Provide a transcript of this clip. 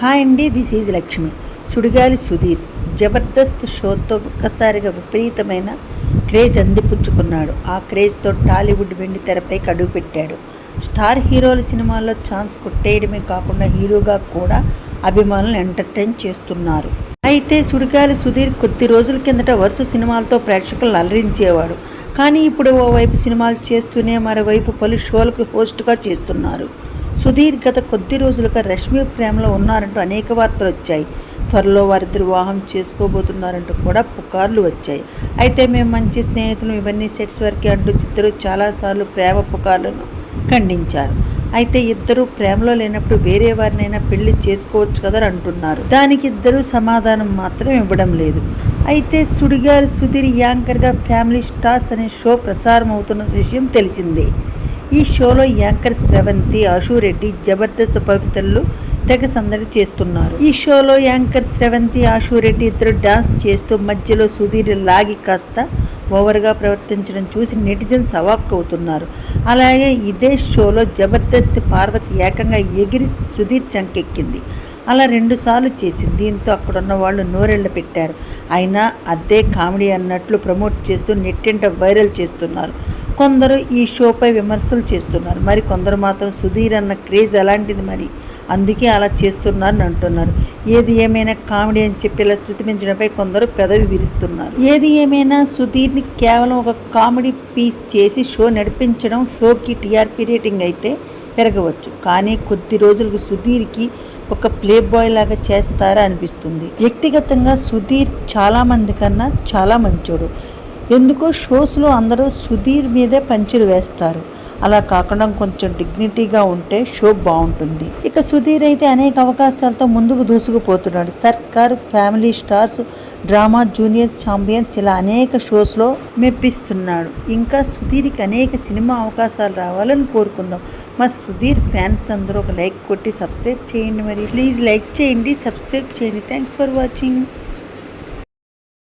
Hi అండి this is Lakshmi. Sudigali Sudheer Jabardasth షోతో ఒక్కసారిగా విపరీతమైన క్రేజ్ అందిపుచ్చుకున్నాడు. ఆ క్రేజ్తో టాలీవుడ్ వెండి తెరపై కడుగు పెట్టాడు. స్టార్ హీరోల సినిమాల్లో ఛాన్స్ కొట్టేయడమే కాకుండా హీరోగా కూడా అభిమానులను ఎంటర్టైన్ చేస్తున్నారు. అయితే సుడిగాలి సుధీర్ కొద్ది రోజుల కిందట వరుస సినిమాలతో ప్రేక్షకులను అలరించేవాడు. కానీ ఇప్పుడు ఓవైపు సినిమాలు చేస్తూనే మరోవైపు పలు షోలకు హోస్ట్గా చేస్తున్నారు. సుధీర్ గత కొద్ది రోజులుగా రష్మి ప్రేమలో ఉన్నారంటూ అనేక వార్తలు వచ్చాయి. త్వరలో వారిద్దరు వివాహం చేసుకోబోతున్నారంటూ కూడా పుకార్లు వచ్చాయి. అయితే మేము మంచి స్నేహితులు ఇవన్నీ సెట్స్ వరకే అంటూ ఇద్దరు చాలాసార్లు ప్రేమ పుకార్లను ఖండించారు. అయితే ఇద్దరు ప్రేమలో లేనప్పుడు వేరే వారినైనా పెళ్ళి చేసుకోవచ్చు కదా అంటున్నారు. దానికి ఇద్దరు సమాధానం మాత్రం ఇవ్వడం లేదు. అయితే సుడిగారు సుధీర్ యాంకర్గా ఫ్యామిలీ స్టార్స్ అనే షో ప్రసారం అవుతున్న విషయం తెలిసిందే. ఈ షోలో యాంకర్ స్రవంతి ఆశురెడ్డి జబర్దస్త్ పవిత్రలు తెగ సందడి చేస్తున్నారు. ఈ షోలో యాంకర్ స్రవంతి ఆశురెడ్డి ఇద్దరు డాన్స్ చేస్తూ మధ్యలో సుధీర్ లాగి కాస్త ఓవర్గా ప్రవర్తించడం చూసి నెటిజన్స్ అవాక్ అవుతున్నారు. అలాగే ఇదే షోలో జబర్దస్త్ పార్వతి ఏకంగా ఎగిరి సుధీర్ చంకెక్కింది. అలా రెండుసార్లు చేసింది. దీంతో అక్కడున్న వాళ్ళు నోరెళ్ళ పెట్టారు. అయినా అదే కామెడీ అన్నట్లు ప్రమోట్ చేస్తూ నెట్టింట వైరల్ చేస్తున్నారు. కొందరు ఈ షోపై విమర్శలు చేస్తున్నారు. మరి కొందరు మాత్రం సుధీర్ అన్న క్రేజ్ అలాంటిది మరి. అందుకే అలా చేస్తున్నారని అంటున్నారు. ఏది ఏమైనా కామెడీ అని చెప్పి ఇలా శృతిమించడంపై కొందరు పెదవి విరుస్తున్నారు. ఏది ఏమైనా సుధీర్ని కేవలం ఒక కామెడీ పీస్ చేసి షో నడిపించడం షోకి టీఆర్పీ రేటింగ్ అయితే పెరగవచ్చు. కానీ కొద్ది రోజులకు సుధీర్కి ఒక ప్లే బాయ్ లాగా చేస్తారా అనిపిస్తుంది. వ్యక్తిగతంగా సుధీర్ చాలా మంది కన్నా చాలా మంచోడు. ఎందుకో షోస్లో అందరూ సుధీర్ మీదే పంచులు వేస్తారు. అలా కాకుండా కొంచెం డిగ్నిటీగా ఉంటే షో బాగుంటుంది. ఇక సుధీర్ అయితే అనేక అవకాశాలతో ముందుకు దూసుకుపోతున్నాడు. Sarkar family stars drama junior champions ఇలా అనేక షోస్లో మెప్పిస్తున్నాడు. ఇంకా సుధీర్కి అనేక సినిమా అవకాశాలు రావాలని కోరుకుందాం. మరి సుధీర్ ఫ్యాన్స్ అందరూ ఒక లైక్ కొట్టి సబ్స్క్రైబ్ చేయండి మరి. ప్లీజ్ లైక్ చేయండి సబ్స్క్రైబ్ చేయండి. Thanks for watching